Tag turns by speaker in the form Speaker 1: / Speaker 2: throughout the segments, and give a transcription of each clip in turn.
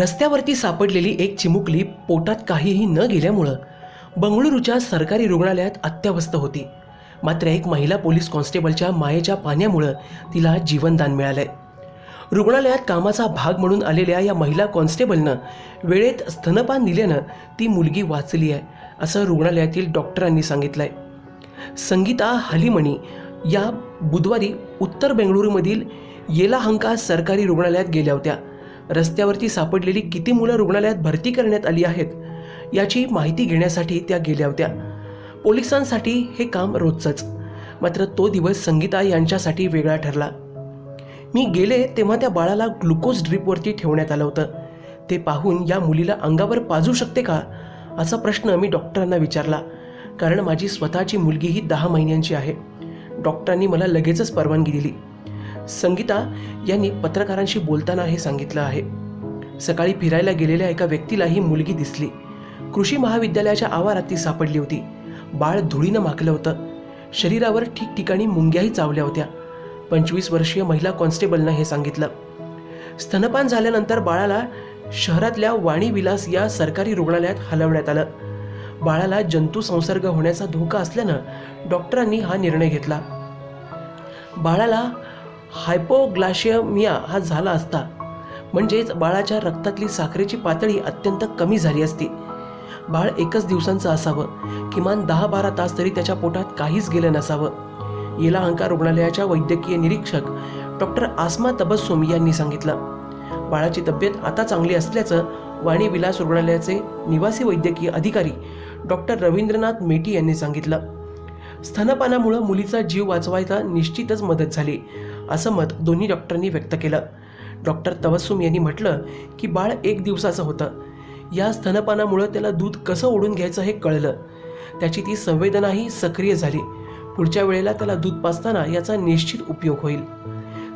Speaker 1: रस्त्यावरती सापडलेली एक चिमुकली पोटात काहीही न गेल्यामुळं बंगळुरूच्या सरकारी रुग्णालयात अत्यावस्थ होती. मात्र एक महिला पोलीस कॉन्स्टेबलच्या मायेच्या पाण्यामुळं तिला जीवनदान मिळालंय. रुग्णालयात कामाचा भाग म्हणून आलेल्या या महिला कॉन्स्टेबलनं वेळेत स्तनपान दिल्यानं ती मुलगी वाचली आहे असं रुग्णालयातील डॉक्टरांनी सांगितलंय. संगीता हलीमणी या बुधवारी उत्तर बेंगळुरूमधील येलाहंका सरकारी रुग्णालयात गेल्या होत्या. रस्त्यावरती सापडलेली किती मुलं रुग्णालयात भरती करण्यात आली आहेत याची माहिती घेण्यासाठी त्या गेल्या होत्या. पोलिसांसाठी हे काम रोजचंच. मात्र तो दिवस संगीता यांच्यासाठी वेगळा ठरला. मी गेले तेव्हा त्या बाळाला ग्लुकोज ड्रीपवरती ठेवण्यात आलं होतं. ते पाहून या मुलीला अंगावर पाजू शकते का असा प्रश्न मी डॉक्टरांना विचारला. कारण माझी स्वतःची मुलगी ही दहा महिन्यांची आहे. डॉक्टरांनी मला लगेचच परवानगी दिली. संगीता यांनी पत्रकारांशी बोलताना हे सांगितलं आहे. सकाळी फिरायला गेलेल्या एका व्यक्तीला ही मुलगी दिसली. कृषी महाविद्यालयाच्या आवारात ती सापडली होती. बाळ धुळीनं माकलं होतं. शरीरावर ठिकठिकाणी मुंग्याही चावल्या होत्या. पंचवीस वर्षीय महिला कॉन्स्टेबलनं हे सांगितलं. स्तनपान झाल्यानंतर बाळाला शहरातल्या वाणी विलास या सरकारी रुग्णालयात हलवण्यात आलं. बाळाला जंतू संसर्ग होण्याचा धोका असल्यानं डॉक्टरांनी हा निर्णय घेतला. बाळाला हायपोग्लाशियमिया हा झाला असता. म्हणजेच बाळाच्या रक्तातली साखरेची पातळी अत्यंत कमी झाली असती. बाळ एकच दिवसांचं असावं किमान दहा बारा तास तरी त्याच्या पोटात काहीच गेलं नसावं. येलाहंका रुग्णालयाच्या वैद्यकीय निरीक्षक डॉक्टर आसमा तबस्सुम यांनी सांगितलं. बाळाची तब्येत आता चांगली असल्याचं वाणी विलास रुग्णालयाचे निवासी वैद्यकीय अधिकारी डॉक्टर रवींद्रनाथ मेटी यांनी सांगितलं. स्तनपानामुळं मुलीचा जीव वाचवायचा निश्चितच मदत झाली. असं मत दोन्ही डॉक्टरांनी व्यक्त केलं. डॉक्टर तवस्सुम यांनी म्हटलं की बाळ एक दिवसाचं होतं. या स्तनपानामुळं त्याला दूध कसं ओढून घ्यायचं हे कळलं. त्याची ती संवेदनाही सक्रिय झाली. पुढच्या वेळेला त्याला दूध पाजताना याचा निश्चित उपयोग होईल.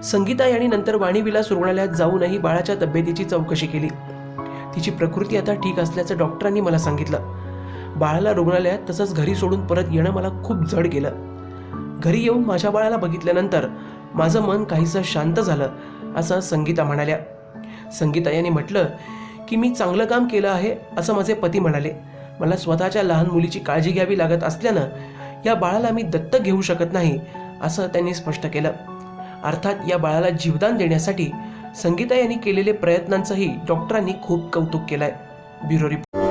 Speaker 1: संगीता यांनी नंतर वाणीविलास रुग्णालयात जाऊनही बाळाच्या तब्येतीची चौकशी केली. तिची प्रकृती आता ठीक असल्याचं डॉक्टरांनी मला सांगितलं. बाळाला रुग्णालयात तसंच घरी सोडून परत येणं मला खूप जड गेलं. घरी येऊन माझ्या बाळाला बघितल्यानंतर माझं मन काहीसं शांत झालं असं संगीता म्हणाल्या. संगीता यांनी म्हटलं की मी चांगलं काम केलं आहे असं माझे पती म्हणाले. मला स्वतःच्या लहान मुलीची काळजी घ्यावी लागत असल्यानं या बाळाला मी दत्तक घेऊ शकत नाही असं त्यांनी स्पष्ट केलं. अर्थात या बाळाला जीवदान देण्यासाठी संगीता यांनी केलेले प्रयत्नांचंही डॉक्टरांनी खूप कौतुक केलंय. Bureau report